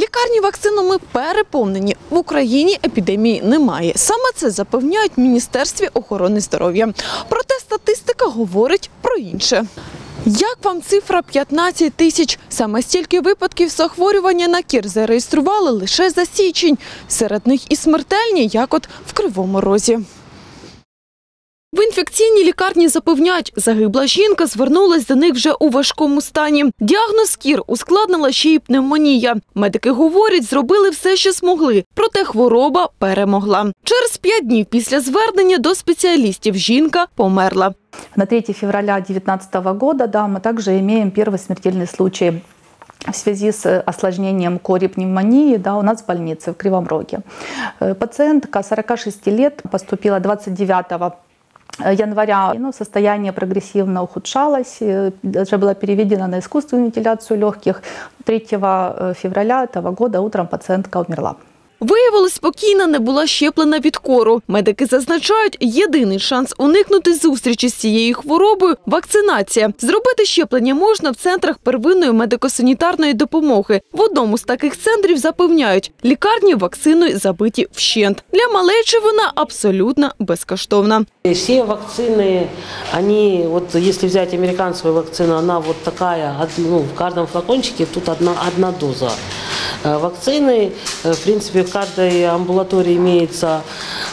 Лікарні вакцинами переповнені. В Україні епідемії немає. Саме це запевняють в Міністерстві охорони здоров'я. Проте статистика говорить про інше. Як вам цифра 15 тисяч? Саме стільки випадків захворювання на кір зареєстрували лише за січень. Серед них і смертельні, як от в Кривому Розі. В інфекційній лікарні запевняють, загибла жінка звернулась до них вже у важкому стані. Діагноз кір ускладнила ще й пневмонія. Медики говорять, зробили все, що змогли, проте хвороба перемогла. Через п'ять днів після звернення до спеціалістів жінка померла. На 3 февраля 2019 года, да, мы также имеем первый смертельный случай в связи с осложнением кори пневмонии да, у нас в больнице в Кривом Роге. Э, Пациентка 46 лет поступила 29 января, но состояние прогрессивно ухудшалось, э, даже была переведена на искусственную вентиляцию легких. 3 февраля этого года утром пациентка умерла. Виявилось, спокійна не була щеплена від кору. Медики зазначають, єдиний шанс уникнути зустрічі з цією хворобою – вакцинація. Зробити щеплення можна в центрах первинної медико-санітарної допомоги. В одному з таких центрів запевняють, лікарні вакциною забиті вщент. Для малечі вона абсолютно безкоштовна. Все вакцины, они, вот если взять американскую вакцину, она вот такая, од- ну, в каждом флакончике тут одна, одна доза вакцины. Э, В принципе, в каждой амбулатории имеется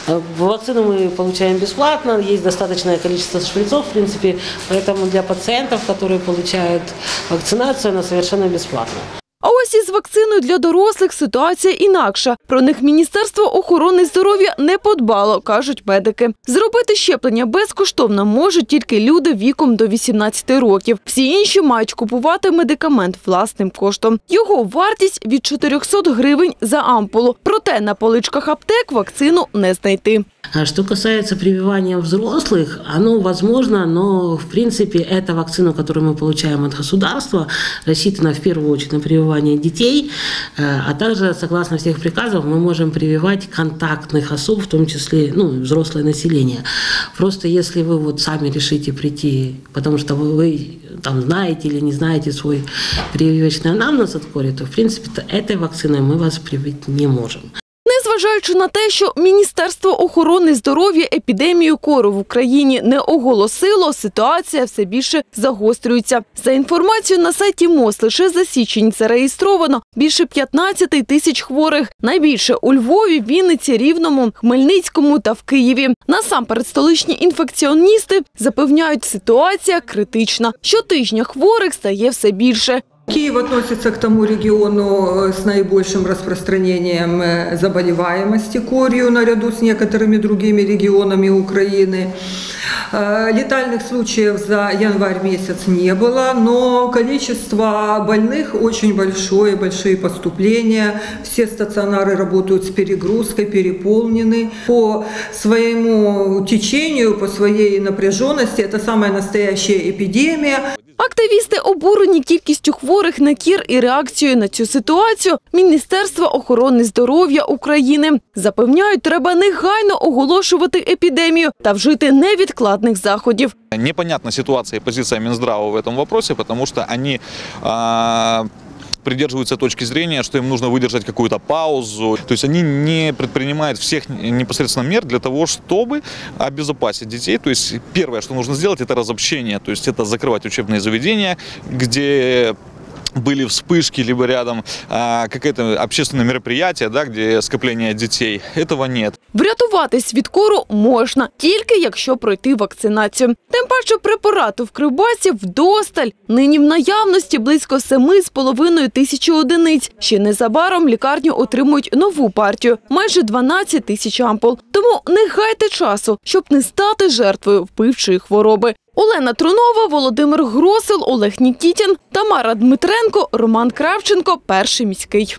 э, вакцину мы получаем бесплатно, есть достаточное количество шприцов, в принципе, поэтому для пациентов, которые получают вакцинацию, она совершенно бесплатна. А ось із вакциною для дорослих ситуація інакша. Про них Міністерство охорони здоров'я не подбало, кажуть медики. Зробити щеплення безкоштовно можуть тільки люди віком до 18 років. Всі інші мають купувати медикамент власним коштом. Його вартість від 400 гривень за ампулу. Проте на поличках аптек вакцину не знайти. А Что касается прививания взрослых, оно возможно, но в принципе эта вакцина, которую мы получаем от государства, рассчитана в первую очередь на прививание детей, э, а также, согласно всех приказов, мы можем прививать контактных особ, в том числе ну, взрослое население. Просто если вы вот сами решите прийти, потому что вы, вы там знаете или не знаете свой прививочный анамнез от кори, то в принципе то этой вакциной мы вас привить не можем. Незважаючи на те, що Міністерство охорони здоров'я епідемію кору в Україні не оголосило, ситуація все більше загострюється. За інформацією на сайті МОЗ, лише за січень зареєстровано більше 15 тисяч хворих. Найбільше у Львові, Вінниці, Рівному, Хмельницькому та в Києві. Насамперед столичні інфекціоністи запевняють, ситуація критична. Щотижня хворих стає все більше. Киев относится к тому региону э, с наибольшим распространением э, заболеваемости корью наряду с некоторыми другими регионами Украины. Э, Летальных случаев за январь месяц не было, но количество больных очень большое, большие поступления. Все стационары работают с перегрузкой, переполнены. По своему течению, по своей напряженности это самая настоящая эпидемия. Активісти обурені кількістю хворих на кір і реакцією на цю ситуацію Міністерства охорони здоров'я України запевняють, треба негайно оголошувати епідемію та вжити невідкладних заходів. Непонятна ситуація і позиція Мінздраву в этом питанні, тому що вони... придерживаются точки зрения, что им нужно выдержать какую-то паузу. То есть они не предпринимают всех непосредственно мер для того, чтобы обезопасить детей. То есть первое, что нужно сделать, это разобщение. То есть это закрывать учебные заведения, где были вспышки, либо рядом а, какое-то общественное мероприятие, да, где скопление детей. Этого нет. Врятуватись від кору можна, тільки якщо пройти вакцинацію. Тим паче препарату в Кривбасі вдосталь. Нині в наявності близько 7,5 тисячі одиниць. Ще незабаром лікарні отримують нову партію – майже 12 тисяч ампул. Тому не гайте часу, щоб не стати жертвою вбивчої хвороби. Олена Трунова, Володимир Гросил, Олег Нікітін, Тамара Дмитренко, Роман Кравченко, Перший міський.